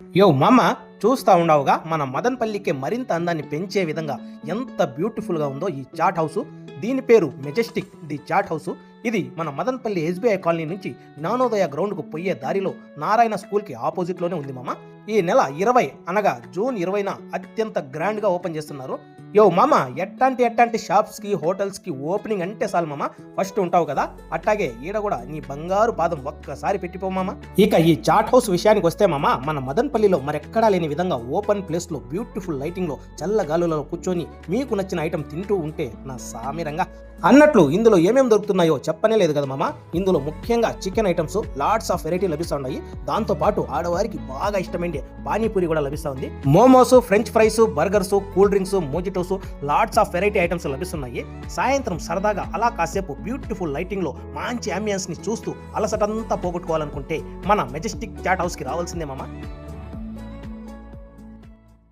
యో మామ చూస్తా ఉండవుగా మన మదన్పల్లికి మరింత అందాన్ని పెంచే విధంగా ఎంత బ్యూటిఫుల్గా ఉందో ఈ చాట్ హౌస్. దీని పేరు మెజెస్టిక్ ది చాట్ హౌస్. ఇది మన మదన్పల్లి ఎస్బీఐ కాలనీ నుంచి జ్ఞానోదయ గ్రౌండ్కు పోయే దారిలో నారాయణ స్కూల్కి ఆపోజిట్లోనే ఉంది మామ. ఈ నెల ఇరవై అనగా జూన్ ఇరవైన అత్యంత గ్రాండ్గా ఓపెన్ చేస్తున్నారు. యో మామ ఎట్టాంటి ఎట్టాంటి షాప్స్కి హోటల్స్కి ఓపెనింగ్ అంటే చాలు మామ. ఫస్ట్ ఉంటావు కదా అట్టాగే ఈడ కూడా నీ బంగారు పాదం ఒక్కసారి పెట్టిపో మామ. ఇక ఈ చాట్ హౌస్ విషయానికి వస్తే మామ మన మదన్పల్లిలో మరెక్కడా లేని విధంగా ఓపెన్ ప్లేస్లో బ్యూటిఫుల్ లైటింగ్లో చల్ల గాలులలో కూర్చొని మీకు నచ్చిన ఐటెం తింటూ ఉంటే నా సామిరంగా. అన్నట్లు ఇందులో ఏమేమి దొరుకుతున్నాయో చెప్పనే లేదు కదా మామ. ఇందులో ముఖ్యంగా chicken items lots of variety లభిస్తున్నాయి దాంతో పాటు ఆడవారికి బాగా ఇష్టమైన పానీపూరి కూడా లభిస్తుంది momos French fries burgers cool drinks mojitos lots of variety items లభిస్తున్నాయి. సాయంత్రం సరదాగా అలా కాసేపు బ్యూటిఫుల్ లైటింగ్లో మంచి అంబియన్స్ని చూస్తూ అలసటంతా పోగొట్టుకోవాలనుకుంటే మన మెజెస్టిక్ చాట్ హౌస్కి రావాల్సిందే మామ.